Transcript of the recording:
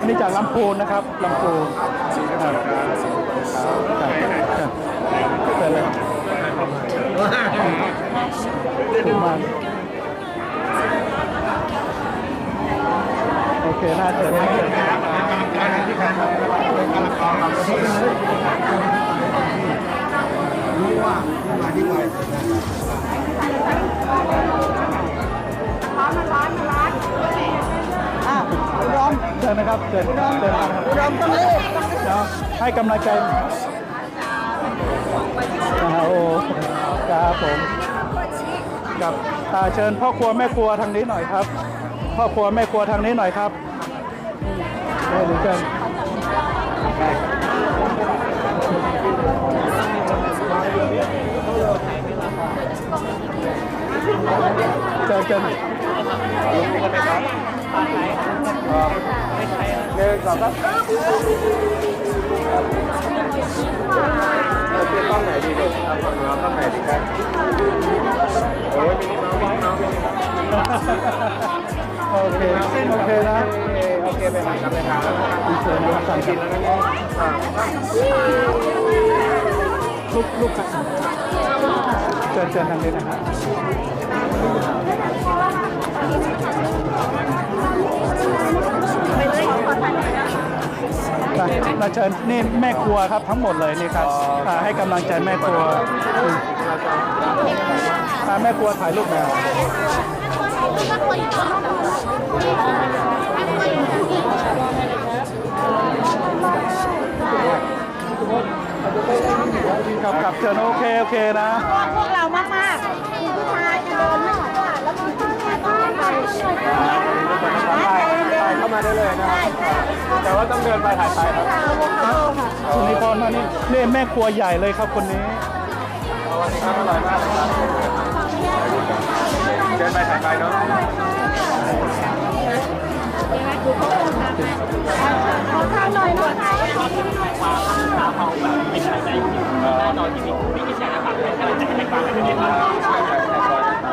อันนี้จากลำพูนนะครับลำพูนครับครับครับเชิญเลยถูกมากโอเคน่าเชิญน่าเชิญอะ เชิญนะครับเชิญเชิญครับคุณรอมต้องรีบเนะให้กำลังใจอ่าโอ้ครับผมกับอ่าเชิญพ่อครัวแม่ครัวทางนี้หน่อยครับ พ่อครัวแม่ครัวทางนี้หน่อยครับได้หรือเชิญเชิญเชิญห นึ่งสองสามโอเคต้องไหนดีลูกเอาฝั่งเราต้องไหนดีครับโอ้ยมินิเมาส์มินิเมาส์มินิเมาส์โอเคโอเคนะโอเคไปหากันเลยครับเชิญสั่งกินแล้วนะเนี่ยลูกลูกครับเชิญเชิญทางนี้นะครับ มามาเชิญนี่แม่ครัวครับทั้งหมดเลยนี่ครับอ่าให้กำลังใจแม่ครัวอืมอ่าแม่ครัวถ่ายรูปหน่อยครับครับเชิญโอเค โอเคนะ พวกเรามา มาได้เลยนะแต่ว่าต้องเดินไปถ่ายไปครับคุณนิพนธ์มานี่นี่แม่ครัวใหญ่เลยครับคนนี้วันนี้ครับอร่อยมากเลยครับเดินไปถ่ายไปเนาะขอข้าวหน่อยนะคะข้าวเผาแบบไม่ใช่ใจแน่นอนที่มีไม่กินยาครับแต่ถ้าเราให้ความเป็นเด็